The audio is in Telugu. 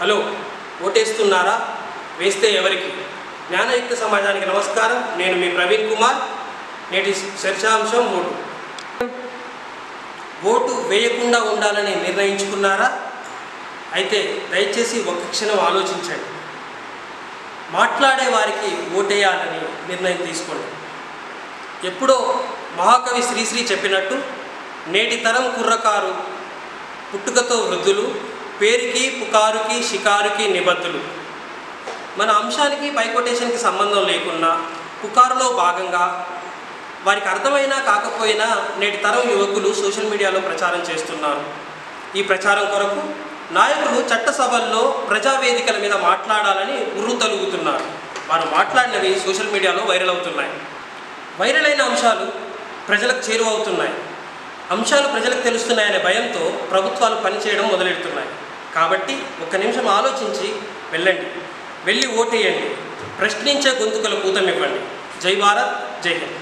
హలో ఓటేస్తున్నారా? వేస్తే ఎవరికి? జ్ఞానయుక్త సమాజానికి నమస్కారం. నేను మీ ప్రవీణ్ కుమార్. నేటి చర్చాంశం ఓటు. ఓటు వేయకుండా ఉండాలని నిర్ణయించుకున్నారా? అయితే దయచేసి ఒక క్షణం ఆలోచించండి. మాట్లాడే వారికి ఓటేయాలని నిర్ణయం తీసుకోండి. ఎప్పుడో మహాకవి శ్రీశ్రీ చెప్పినట్టు నేటి తరం కుర్రకారు పుట్టుకతో వృద్ధులు పేరుకి పుకారుకి షికారుకి నిబద్ధులు. మన అంశానికి బైకొటేషన్కి సంబంధం లేకుండా పుకారులో భాగంగా వారికి అర్థమైనా కాకపోయినా నేటి తరం యువకులు సోషల్ మీడియాలో ప్రచారం చేస్తున్నారు. ఈ ప్రచారం కొరకు నాయకులు చట్టసభల్లో ప్రజావేదికల మీద మాట్లాడాలని ఉర్రు తలుగుతున్నారు. వారు మాట్లాడినవి సోషల్ మీడియాలో వైరల్ అవుతున్నాయి. వైరల్ అయిన అంశాలు ప్రజలకు చేరువవుతున్నాయి. అంశాలు ప్రజలకు తెలుస్తున్నాయనే భయంతో ప్రభుత్వాలు పనిచేయడం మొదలెడుతున్నాయి. కాబట్టి ఒక్క నిమిషం ఆలోచించి వెళ్ళండి. వెళ్ళి ఓటేయండి. ప్రశ్నించే గొంతుకల కూతమివ్వండి. జై భారత్ జై హింద్.